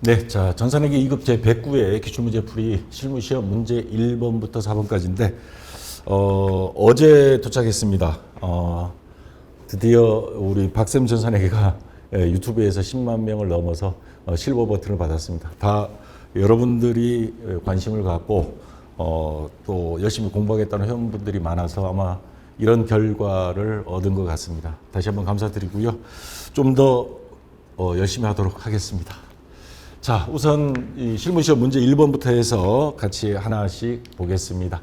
네, 자 전산회계 2급 제 109회 기출문제 풀이 실무시험 문제 1번부터 4번까지인데 어, 어제 도착했습니다. 어, 드디어 우리 박쌤 전산회계가 예, 유튜브에서 10만 명을 넘어서 어, 실버 버튼을 받았습니다. 다 여러분들이 관심을 갖고 어, 또 열심히 공부하겠다는 회원분들이 많아서 아마 이런 결과를 얻은 것 같습니다. 다시 한번 감사드리고요. 좀더 어, 열심히 하도록 하겠습니다. 자, 우선 이 실무시험 문제 1번부터 해서 같이 하나씩 보겠습니다.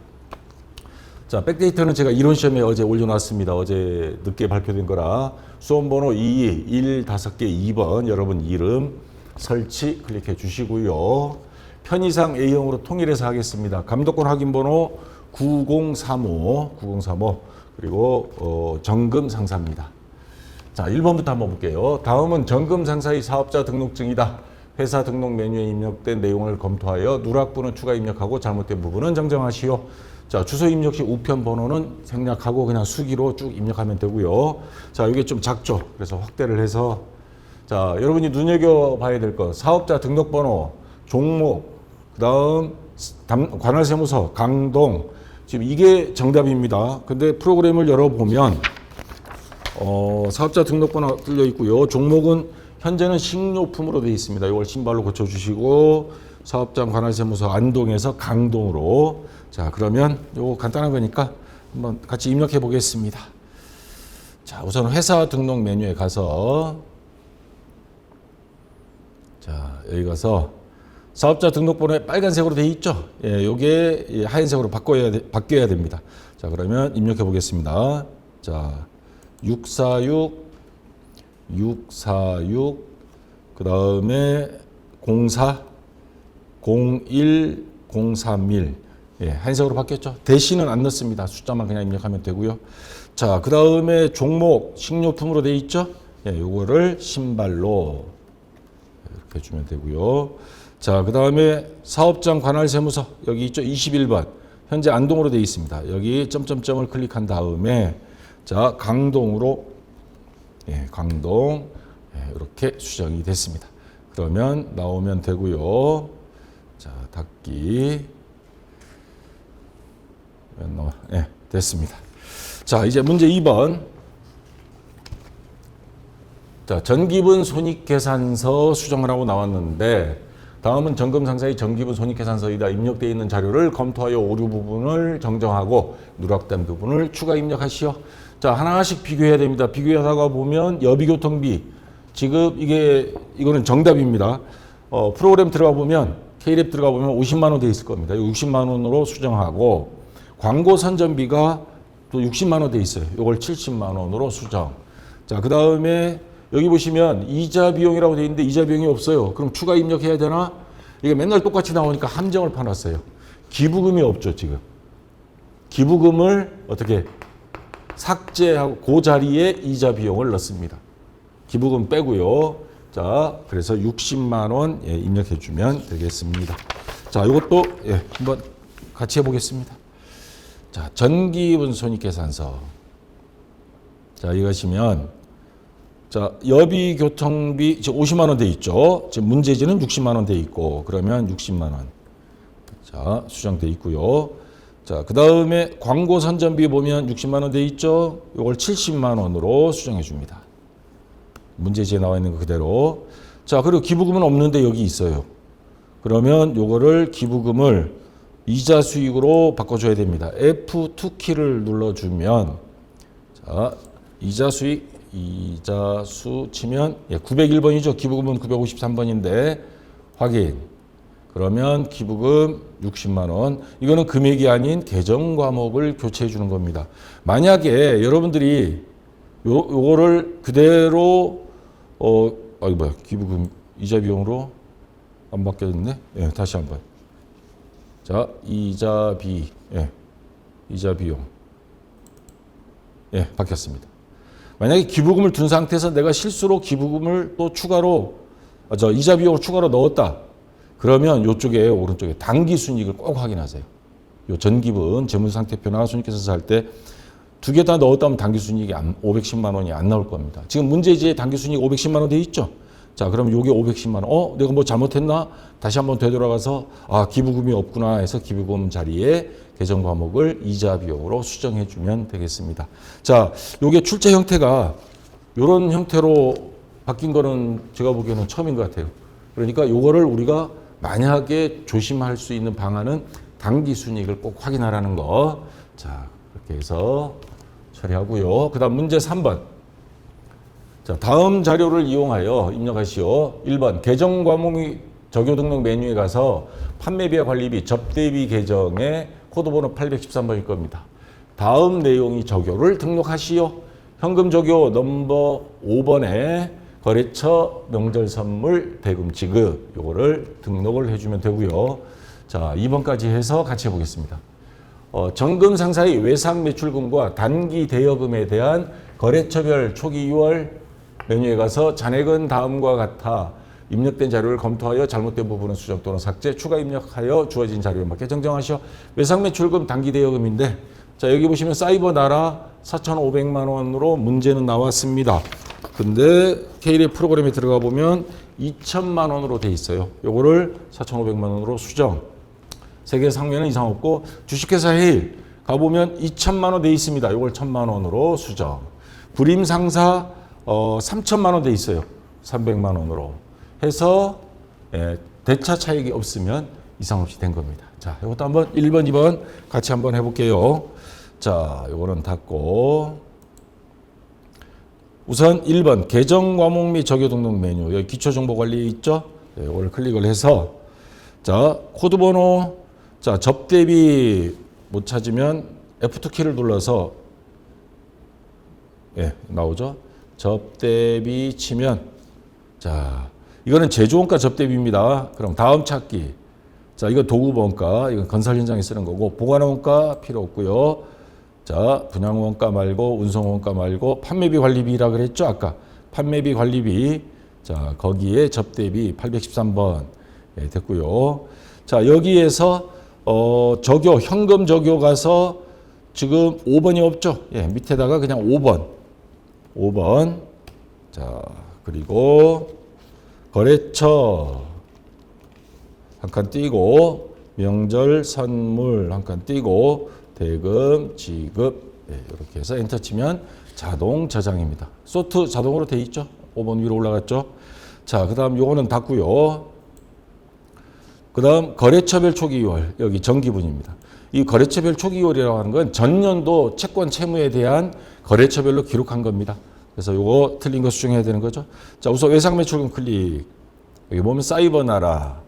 자, 백데이터는 제가 이론 시험에 어제 올려놨습니다. 어제 늦게 발표된 거라 수험 번호 2, 1, 5개 2번 여러분 이름 설치 클릭해 주시고요. 편의상 A형으로 통일해서 하겠습니다. 감독권 확인 번호 9035, 9035 그리고 어, 정금 상사입니다. 자, 1번부터 한번 볼게요. 다음은 정금 상사의 사업자 등록증이다. 회사 등록 메뉴에 입력된 내용을 검토하여 누락부는 추가 입력하고 잘못된 부분은 정정하시오. 자, 주소 입력 시 우편 번호는 생략하고 그냥 수기로 쭉 입력하면 되고요. 자, 이게 좀 작죠. 그래서 확대를 해서 자, 여러분이 눈여겨 봐야 될 것. 사업자 등록번호, 종목, 그 다음 담- 관할세무서, 강동. 지금 이게 정답입니다. 근데 프로그램을 열어보면 어, 사업자 등록번호 뚫려 있고요. 종목은 현재는 식료품으로 되어 있습니다. 이걸 신발로 고쳐주시고 사업장 관할세무서 안동에서 강동으로 자 그러면 요거 간단한 거니까 한번 같이 입력해 보겠습니다. 자 우선 회사 등록 메뉴에 가서 자 여기 가서 사업자 등록번호에 빨간색으로 되어 있죠. 예, 요게 이 하얀색으로 바꿔야 돼- 바뀌어야 됩니다. 자 그러면 입력해 보겠습니다. 자 646 646 그 다음에 04 01 031 예, 한색으로 바뀌었죠. 대신은 안 넣습니다. 숫자만 그냥 입력하면 되고요. 자, 그 다음에 종목 식료품으로 돼 있죠. 예, 요거를 신발로 이렇게 주면 되고요. 자, 그 다음에 사업장 관할 세무서 여기 있죠. 21번. 현재 안동으로 돼 있습니다. 여기 점점점을 클릭한 다음에 자, 강동으로 예, 강동 예, 이렇게 수정이 됐습니다. 그러면 나오면 되고요. 자, 닫기. 넘어- 예, 됐습니다. 자, 이제 문제 2번. 자, 전기분 손익계산서 수정을 하고 나왔는데 다음은 점검상사의 전기분 손익계산서이다 입력되어 있는 자료를 검토하여 오류 부분을 정정하고 누락된 부분을 추가 입력하시오. 자, 하나씩 비교해야 됩니다. 비교하다가 보면 여비교통비 지금 이게 이거는 정답입니다. 어, 프로그램 들어가 보면 K랩 들어가 보면 50만 원 돼 있을 겁니다. 60만 원으로 수정하고 광고 선전비가 또 60만 원 돼 있어요. 이걸 70만 원으로 수정. 자, 그 다음에 여기 보시면 이자 비용이라고 돼 있는데 이자 비용이 없어요. 그럼 추가 입력해야 되나? 이게 맨날 똑같이 나오니까 함정을 파놨어요. 기부금이 없죠, 지금. 기부금을 어떻게 삭제하고 그 자리에 이자 비용을 넣습니다. 기부금 빼고요. 자, 그래서 60만 원 예, 입력해 주면 되겠습니다. 자, 이것도 예, 한번 같이 해보겠습니다. 자, 전기분 손익계산서. 자, 이것이면 자, 여비 교통비 지금 50만 원 돼 있죠. 지금 문제지는 60만 원 돼 있고 그러면 60만 원. 자, 수정돼 있고요. 자, 그 다음에 광고 선전비 보면 60만 원 돼 있죠. 이걸 70만 원으로 수정해 줍니다. 문제지에 나와 있는 거 그대로. 자, 그리고 기부금은 없는데 여기 있어요. 그러면 요거를 기부금을 이자 수익으로 바꿔줘야 됩니다. F2 키를 눌러주면 자 이자 수익 이자 수 치면 예, 901번이죠. 기부금은 953번인데 확인. 그러면 기부금 60만 원. 이거는 금액이 아닌 계정 과목을 교체해 주는 겁니다. 만약에 여러분들이 요 요거를 그대로 어 아이 뭐야 기부금 이자 비용으로 안 바뀌었네. 예, 다시 한번. 자, 이자 비, 예, 이자 비용, 예, 바뀌었습니다. 만약에 기부금을 둔 상태에서 내가 실수로 기부금을 또 추가로, 아, 저 이자 비용을 추가로 넣었다. 그러면 이쪽에 오른쪽에 당기 순이익을 꼭 확인하세요. 요 전기분 재무 상태표나 손익계산서 할 때 두 개 다 넣었다면 당기 순이익이 안- 510만 원이 안 나올 겁니다. 지금 문제지에 당기 순이익 510만 원 돼 있죠. 자, 그럼 요게 510만 원. 어, 내가 뭐 잘못했나? 다시 한번 되돌아가서 아, 기부금이 없구나 해서 기부금 자리에 계정 과목을 이자 비용으로 수정해 주면 되겠습니다. 자, 요게 출제 형태가 요런 형태로 바뀐 거는 제가 보기에는 처음인 것 같아요. 그러니까 요거를 우리가 만약에 조심할 수 있는 방안은 당기 순이익을 꼭 확인하라는 거. 자, 그렇게 해서 처리하고요. 그다음 문제 3번. 자, 다음 자료를 이용하여 입력하시오. 1번 계정 과목이 적용 등록 메뉴에 가서 판매비와 관리비 접대비 계정에 코드번호 813번일 겁니다. 다음 내용이 적요를 등록하시오. 현금 적요 넘버 5번에 거래처 명절 선물 대금 지급 요거를 등록을 해주면 되고요. 자, 2번까지 해서 같이 해보겠습니다. 어, 정금 상사의 외상 매출금과 단기 대여금에 대한 거래처별 초기 6월 메뉴에 가서 잔액은 다음과 같아 입력된 자료를 검토하여 잘못된 부분은 수정 또는 삭제, 추가 입력하여 주어진 자료에 맞게 정정하시오. 외상 매출금 단기 대여금인데 자 여기 보시면 사이버 나라 4,500만 원으로 문제는 나왔습니다. 근데 K랩 프로그램에 들어가 보면 2천만 원으로 돼 있어요. 요거를 4,500만 원으로 수정. 세계 상면은 이상 없고 주식회사 해일 가보면 2천만 원 돼 있습니다. 이걸 1천만 원으로 수정. 불임 상사 어, 3천만 원 돼 있어요. 300만 원으로 해서 예, 대차 차익이 없으면 이상 없이 된 겁니다. 자, 이것도 한번 1번, 2번 같이 한번 해볼게요. 자, 요거는 닫고 우선 1번 계정 과목 및 적용 등록 메뉴 여기 기초 정보 관리에 있죠? 네, 이걸 클릭을 해서 자 코드 번호 자 접대비 못 찾으면 F2 키를 눌러서 예 나오죠? 접대비 치면 자 이거는 제조원가 접대비입니다. 그럼 다음 찾기 자 이거 도구 원가 이건 건설 현장에 쓰는 거고 보관 원가 필요 없고요. 자, 분양 원가 말고 운송 원가 말고 판매비 관리비라 그랬죠? 아까 판매비 관리비. 자, 거기에 접대비 813번 예, 됐고요. 자, 여기에서 어, 적요 현금 적요 가서 지금 5번이 없죠? 예, 밑에다가 그냥 5번. 5번. 자, 그리고 거래처 한 칸 띄고 명절 선물 한 칸 띄고 대금, 지급 네, 이렇게 해서 엔터 치면 자동 저장입니다. 소트 자동으로 돼 있죠. 5번 위로 올라갔죠. 자, 그 다음 요거는 닫고요. 그 다음 거래처별 초기 2월 여기 정기분입니다. 이 거래처별 초기 2월이라고 하는 건 전년도 채권 채무에 대한 거래처별로 기록한 겁니다. 그래서 요거 틀린 거 수정해야 되는 거죠. 자, 우선 외상 매출금 클릭. 여기 보면 사이버 나라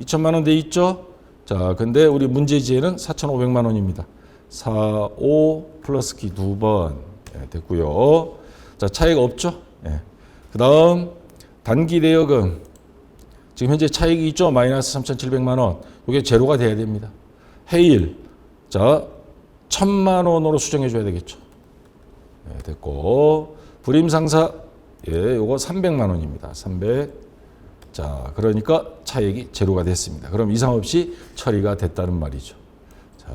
2천만 원 돼 있죠. 자, 근데 우리 문제지에는 4,500만 원입니다. 4, 5 플러스 키 두번 예, 됐고요. 자 차이가 없죠. 예. 그 다음 단기 대여금 지금 현재 차익이 있죠. 마이너스 3,700만 원. 이게 제로가 돼야 됩니다. 해일 자 천만 원으로 수정해 줘야 되겠죠. 예, 됐고 불임 상사 예, 요거 300만 원입니다. 300. 자, 그러니까 차익이 제로가 됐습니다. 그럼 이상 없이 처리가 됐다는 말이죠.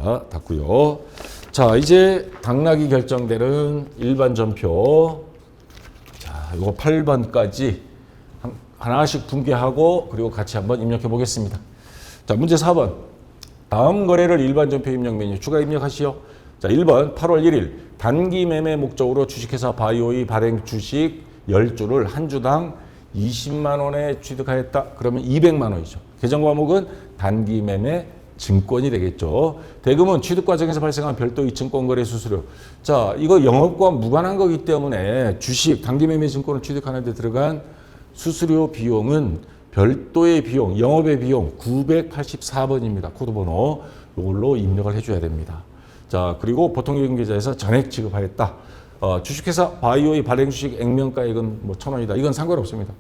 자, 닫고요. 자, 이제 당락이 결정되는 일반 전표. 자, 요거 8번까지 하나씩 분개하고 그리고 같이 한번 입력해 보겠습니다. 자, 문제 4번. 다음 거래를 일반 전표 입력 메뉴 추가 입력하시오. 자, 1번 8월 1일 단기 매매 목적으로 주식회사 바이오의 발행 주식 10주를 한 주당 20만 원에 취득하였다. 그러면 200만 원이죠. 계정 과목은 단기 매매 증권이 되겠죠. 대금은 취득 과정에서 발생한 별도의 증권 거래 수수료. 자, 이거 영업과 무관한 거기 때문에 주식 단기 매매 증권을 취득하는 데 들어간 수수료 비용은 별도의 비용, 영업의 비용 984번입니다. 코드 번호. 이걸로 입력을 해 줘야 됩니다. 자, 그리고 보통요금 계좌에서 전액 지급하였다. 어, 주식회사 바이오의 발행 주식 액면가액은 뭐 천 원이다. 이건 상관없습니다.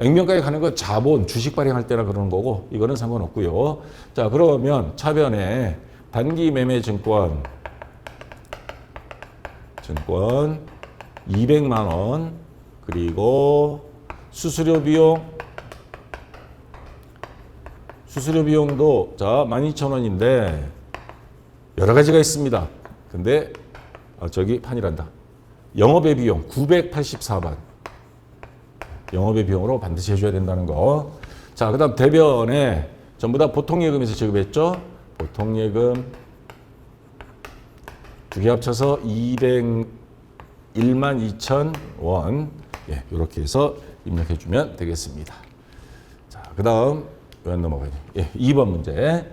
액면가에 가는 건 자본, 주식 발행할 때나 그러는 거고 이거는 상관없고요. 자 그러면 차변에 단기 매매 증권 증권 200만 원 그리고 수수료 비용 수수료 비용도 자 12,000원인데 여러 가지가 있습니다. 근데 아, 저기 판이란다. 영업의 비용 984만 영업의 비용으로 반드시 해줘야 된다는 거. 자, 그 다음 대변에 전부 다 보통 예금에서 지급했죠. 보통 예금 두 개 합쳐서 201만 2천 원. 예, 이렇게 해서 입력해 주면 되겠습니다. 자, 그 다음, 왜안 넘어가요? 예, 2번 문제.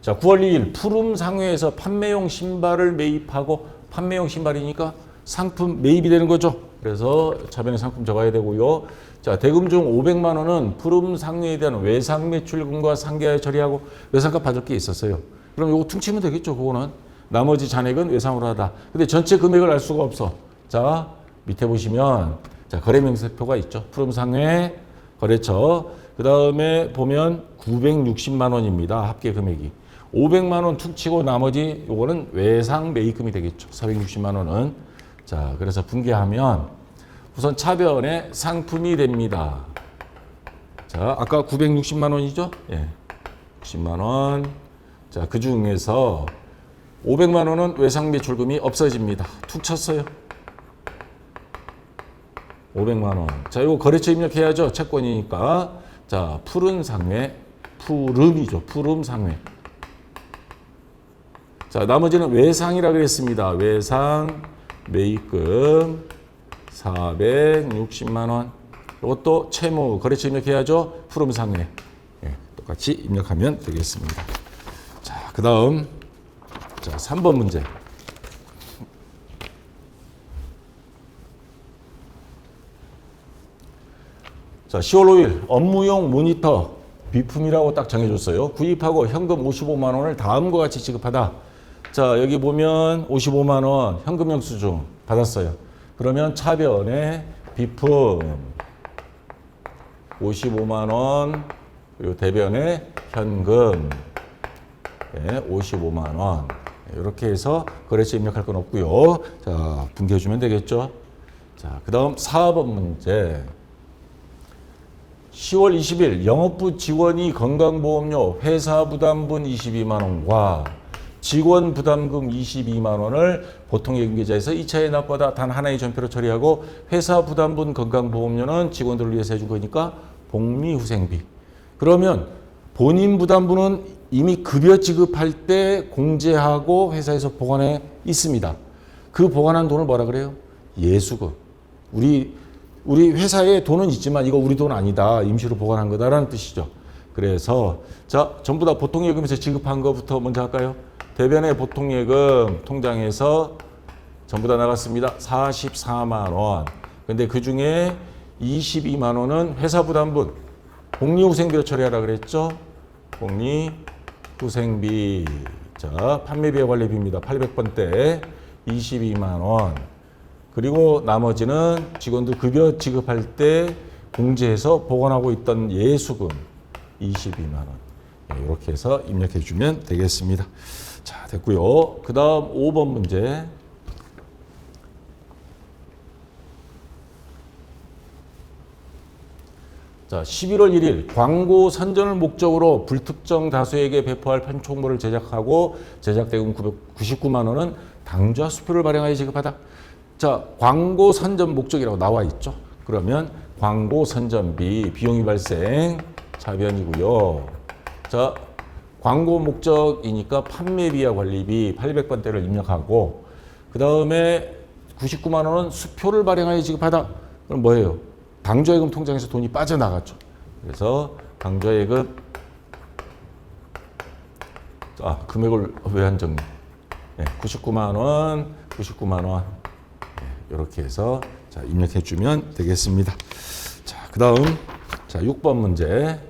자, 9월 2일 푸름 상회에서 판매용 신발을 매입하고 판매용 신발이니까 상품 매입이 되는 거죠. 그래서 차변에 상품 적어야 되고요. 자, 대금 중 500만 원은 푸름 상회에 대한 외상 매출금과 상계하여 처리하고 외상값 받을 게 있었어요. 그럼 요거 퉁치면 되겠죠, 그거는. 나머지 잔액은 외상으로 하다. 근데 전체 금액을 알 수가 없어. 자, 밑에 보시면 자, 거래 명세표가 있죠. 푸름 상회 거래처. 그다음에 보면 960만 원입니다. 합계 금액이. 500만 원 툭 치고 나머지 요거는 외상 매입금이 되겠죠. 460만 원은. 자, 그래서 분개하면 우선 차변에 상품이 됩니다. 자, 아까 960만 원이죠? 예. 60만 원. 자, 그 중에서 500만 원은 외상 매출금이 없어집니다. 툭 쳤어요. 500만 원. 자, 이거 거래처 입력해야죠. 채권이니까. 자, 푸른 상회, 푸름이죠. 푸름 상회. 자, 나머지는 외상이라 그랬습니다. 외상 매입금 460만 원. 이것도 채무 거래처 입력해야죠. 푸름 상회. 예, 똑같이 입력하면 되겠습니다. 자, 그다음 자, 3번 문제. 자, 10월 5일 업무용 모니터 비품이라고 딱 정해줬어요. 구입하고 현금 55만 원을 다음과 같이 지급하다. 자, 여기 보면 55만 원 현금 영수증 받았어요. 그러면 차변에 비품 55만 원 그리고 대변에 현금 예, 55만 원 이렇게 해서 거래처 입력할 건 없고요. 자, 분개해 주면 되겠죠. 자, 그다음 4번 문제. 10월 20일 영업부 직원이 건강보험료 회사 부담분 22만 원과 직원 부담금 22만 원을 보통 예금 계좌에서 2차에 납부하다 단 하나의 전표로 처리하고 회사 부담분 건강보험료는 직원들을 위해서 해준 거니까 복리후생비. 그러면 본인 부담분은 이미 급여 지급할 때 공제하고 회사에서 보관해 있습니다. 그 보관한 돈을 뭐라 그래요? 예수금. 우리 우리 회사에 돈은 있지만 이거 우리 돈 아니다. 임시로 보관한 거다라는 뜻이죠. 그래서 자 전부 다 보통 예금에서 지급한 거부터 먼저 할까요? 대변의 보통 예금 통장에서 전부 다 나갔습니다. 44만 원. 근데 그 중에 22만 원은 회사 부담분 복리후생비로 처리하라 그랬죠. 복리후생비. 자, 판매비와 관리비입니다. 800번대 22만 원. 그리고 나머지는 직원들 급여 지급할 때 공제해서 보관하고 있던 예수금 22만 원. 네, 이렇게 해서 입력해 주면 되겠습니다. 자, 됐고요. 그 다음 5번 문제. 자, 11월 1일 광고 선전을 목적으로 불특정 다수에게 배포할 편총물을 제작하고 제작 대금 999만 원은 당좌 수표를 발행하여 지급하다. 자, 광고 선전 목적이라고 나와 있죠. 그러면 광고 선전비 비용이 발생 차변이고요. 자, 광고 목적이니까 판매비와 관리비 800번대를 입력하고 그 다음에 99만 원은 수표를 발행하여 지급하다. 그럼 뭐예요? 당좌예금 통장에서 돈이 빠져나갔죠. 그래서 당좌예금 아 금액을 왜 한정해? 네, 99만 원, 99만 원 이렇게 해서 자 입력해 주면 되겠습니다. 자 그다음 자 6번 문제.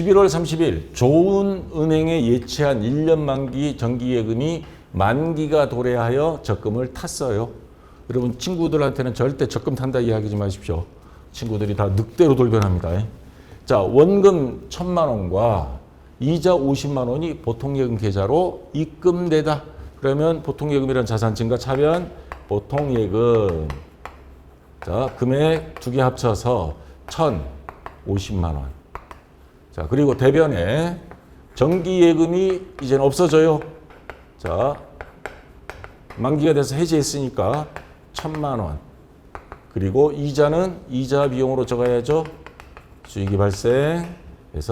11월 30일 좋은 은행에 예치한 1년 만기 정기예금이 만기가 도래하여 적금을 탔어요. 여러분 친구들한테는 절대 적금 탄다 이야기하지 마십시오. 친구들이 다 늑대로 돌변합니다. 자 원금 천만 원과 이자 50만 원이 보통예금 계좌로 입금되다. 그러면 보통예금이란 자산 증가 차변 보통예금 자 금액 두 개 합쳐서 1,050만 원. 자 그리고 대변에 정기예금이 이제는 없어져요. 자, 만기가 돼서 해지했으니까 천만 원. 그리고 이자는 이자 비용으로 적어야죠. 수익이 발생해서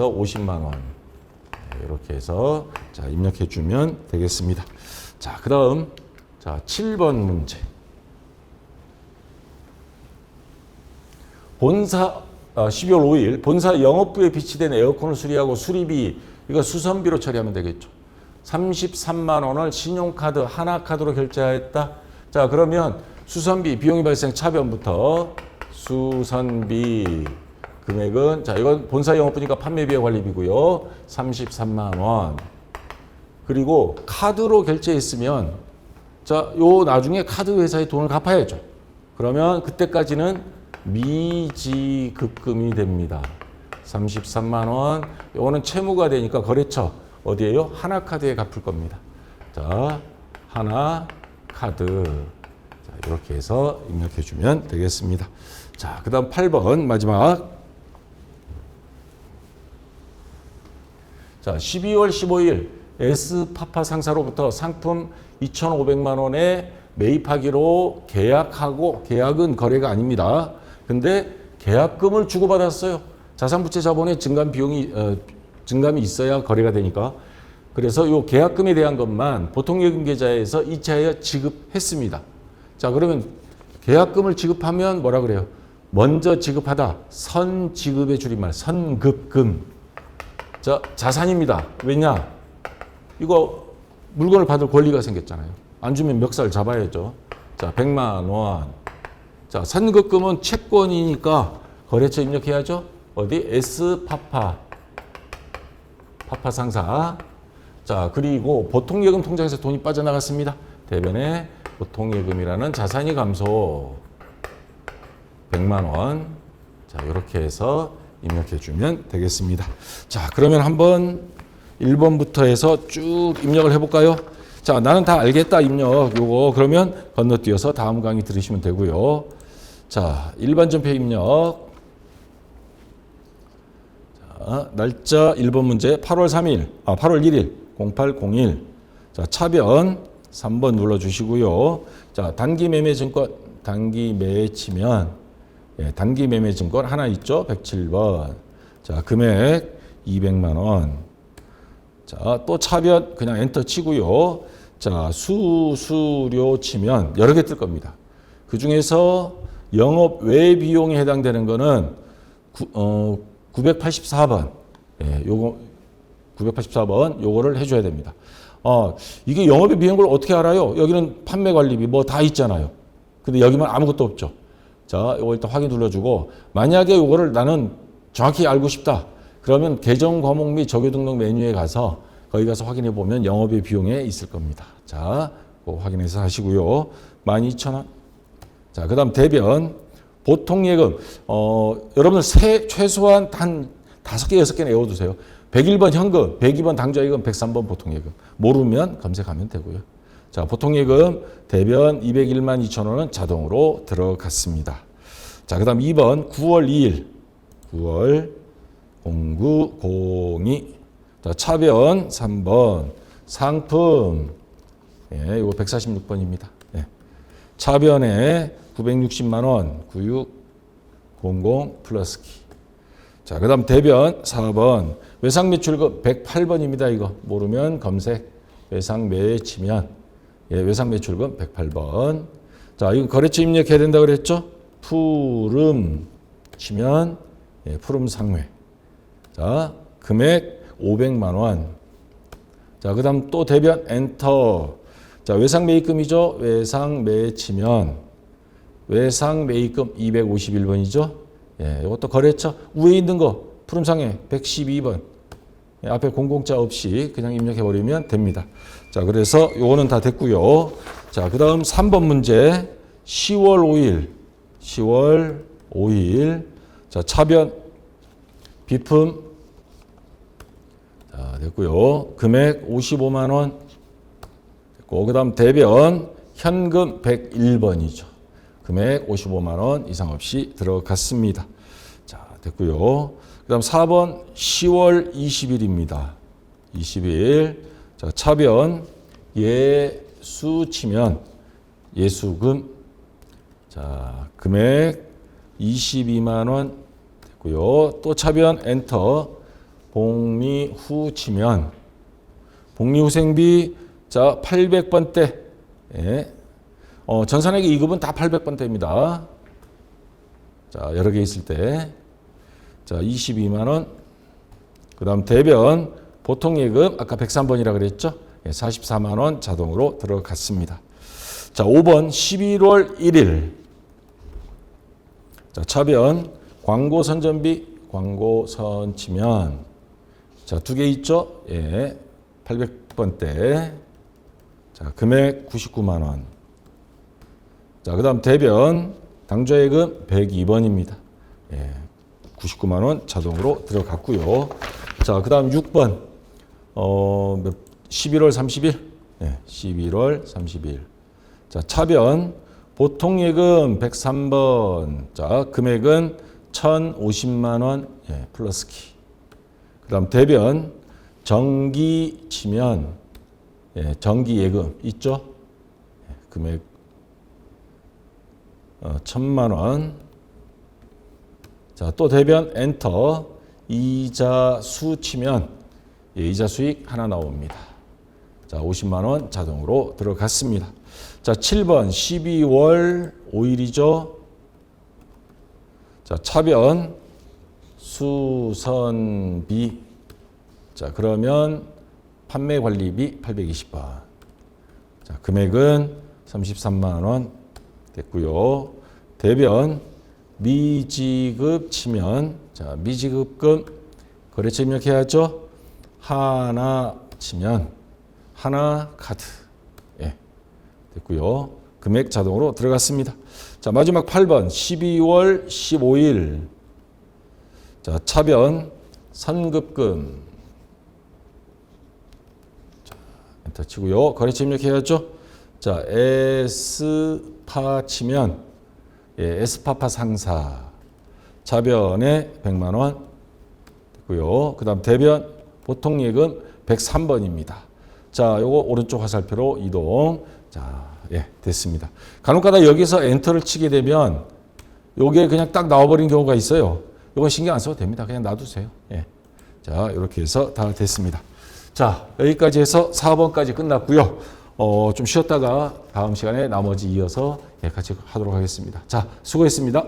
50만 원. 네, 이렇게 해서 자, 입력해 주면 되겠습니다. 자, 그다음 자, 7번 문제. 본사 아, 12월 5일 본사 영업부에 비치된 에어컨을 수리하고 수리비 이거 수선비로 처리하면 되겠죠. 33만 원을 신용카드 하나 카드로 결제하였다. 자 그러면 수선비 비용이 발생 차변부터 수선비 금액은 자 이건 본사 영업부니까 판매비와 관리비고요. 33만 원. 그리고 카드로 결제했으면 자 요 나중에 카드 회사에 돈을 갚아야죠. 그러면 그때까지는 미지급금이 됩니다. 33만 원. 요거는 채무가 되니까 거래처 어디에요? 하나카드에 갚을 겁니다. 자, 하나 카드. 자, 이렇게 해서 입력해 주면 되겠습니다. 자, 그다음 8번 마지막. 자, 12월 15일 S파파 상사로부터 상품 2,500만 원에 매입하기로 계약하고 계약은 거래가 아닙니다. 근데 계약금을 주고받았어요. 자산부채 자본의 증감 비용이 어, 증감이 있어야 거래가 되니까. 그래서 이 계약금에 대한 것만 보통예금 계좌에서 이차하여 지급했습니다. 자, 그러면 계약금을 지급하면 뭐라 그래요? 먼저 지급하다. 선지급의 줄임말 선급금. 자, 자산입니다. 왜냐? 이거 물건을 받을 권리가 생겼잖아요. 안 주면 멱살 잡아야죠. 자, 100만 원. 자, 선급금은 채권이니까 거래처 입력해야죠. 어디? S파파. 파파 상사. 자, 그리고 보통예금 통장에서 돈이 빠져나갔습니다. 대변에 보통예금이라는 자산이 감소. 100만 원. 자, 이렇게 해서 입력해 주면 되겠습니다. 자, 그러면 한번 1번부터 해서 쭉 입력을 해 볼까요? 자, 나는 다 알겠다, 입력. 요거. 그러면 건너뛰어서 다음 강의 들으시면 되고요. 자, 일반 전표 입력. 자, 날짜 1번 문제 8월 3일, 아, 8월 1일, 0801. 자, 차변 3번 눌러 주시고요. 자, 단기 매매 증권, 단기 매매 치면, 예, 단기 매매 증권 하나 있죠? 107번. 자, 금액 200만 원. 자, 또 차변 그냥 엔터 치고요. 자, 수수료 치면 여러 개 뜰 겁니다. 그 중에서 영업 외 비용에 해당되는 거는 구, 어, 984번. 예, 요거 984번 요거를 해 줘야 됩니다. 어, 이게 영업의 비용을 어떻게 알아요? 여기는 판매 관리비 뭐 다 있잖아요. 근데 여기만 아무것도 없죠. 자, 요거 일단 확인 눌러주고 만약에 요거를 나는 정확히 알고 싶다. 그러면 계정 과목 및 적용 등록 메뉴에 가서 거기 가서 확인해 보면 영업의 비용에 있을 겁니다. 자, 확인해서 하시고요. 12,000원. 자, 그 다음 대변 보통 예금 어, 여러분들 세 최소한 단 다섯 개 여섯 개는 외워 두세요. 101번 현금, 102번 당좌예금, 103번 보통 예금. 모르면 검색하면 되고요. 자, 보통 예금 대변 201만 2천 원은 자동으로 들어갔습니다. 자, 그 다음 2번 9월 2일 9월 0902 자, 차변 3번 상품 예, 이거 146번입니다. 예. 차변에 960만 원 9600 플러스 키. 자, 그다음 대변 4번 외상 매출금 108번입니다. 이거 모르면 검색 외상 매 치면 예, 외상 매출금 108번. 자, 이거 거래처 입력해야 된다 그랬죠? 푸름 치면 예, 푸름 상회. 자, 금액 500만 원. 자, 그다음 또 대변 엔터. 자, 외상 매입금이죠. 외상 매 치면 외상 매입금 251번이죠. 예, 이것도 거래처 위에 있는 거 푸름상에 112번. 예, 앞에 공공자 없이 그냥 입력해 버리면 됩니다. 자, 그래서 요거는 다 됐고요. 자, 그다음 3번 문제 10월 5일 10월 5일 자, 차변 비품 자, 됐고요. 금액 55만 원 됐고 그다음 대변 현금 101번이죠. 금액 55만 원 이상 없이 들어갔습니다. 자, 됐고요. 그다음 4번 10월 20일입니다. 20일. 자, 차변 예수 치면 예수금 자 금액 22만 원 됐고요. 또 차변 엔터 복리 후 치면 복리 후생비 자 800번대 예. 어, 전산액 2급은 다 800번대입니다. 자 여러 개 있을 때 자, 22만 원. 그 다음 대변 보통 예금 아까 103번이라 그랬죠? 예, 44만 원 자동으로 들어갔습니다. 자, 5번 11월 1일. 자, 차변 광고 선전비 광고 선 치면 자, 두 개 있죠? 예. 800번대. 자, 금액 99만 원. 자, 그 다음 대변 당좌예금 102번입니다. 예. 99만 원 자동으로 들어갔고요. 자, 그 다음 6번. 어, 몇- 11월 30일. 네, 11월 30일. 자, 차변 보통 예금 103번. 자, 금액은 1,050만 원 예, 플러스 키. 그 다음 대변 정기 치면 예, 정기 예금 있죠? 예, 금액 어, 1,000만 원. 자, 또 대변 엔터 이자 수 치면 예, 이자 수익 하나 나옵니다. 자, 50만 원 자동으로 들어갔습니다. 자, 7번 12월 5일이죠. 자, 차변 수선비 자, 그러면 판매 관리비 820번. 자, 금액은 33만 원 됐고요. 대변 미지급 치면 자 미지급금 거래처 입력해야죠. 하나 치면 하나 카드 예 됐고요. 금액 자동으로 들어갔습니다. 자 마지막 8번 12월 15일 자 차변 선급금 자 엔터 치고요. 거래처 입력해야죠. 자 에스파 치면 예, 에스파파 상사 자변에 100만 원 됐고요. 그다음 대변 보통 예금 103번입니다. 자, 요거 오른쪽 화살표로 이동. 자, 예, 됐습니다. 간혹가다 여기서 엔터를 치게 되면 요게 그냥 딱 나와버린 경우가 있어요. 요건 신경 안 써도 됩니다. 그냥 놔두세요. 예. 자, 이렇게 해서 다 됐습니다. 자, 여기까지 해서 4번까지 끝났고요. 어, 좀 쉬었다가 다음 시간에 나머지 이어서 예, 같이 하도록 하겠습니다. 자, 수고했습니다.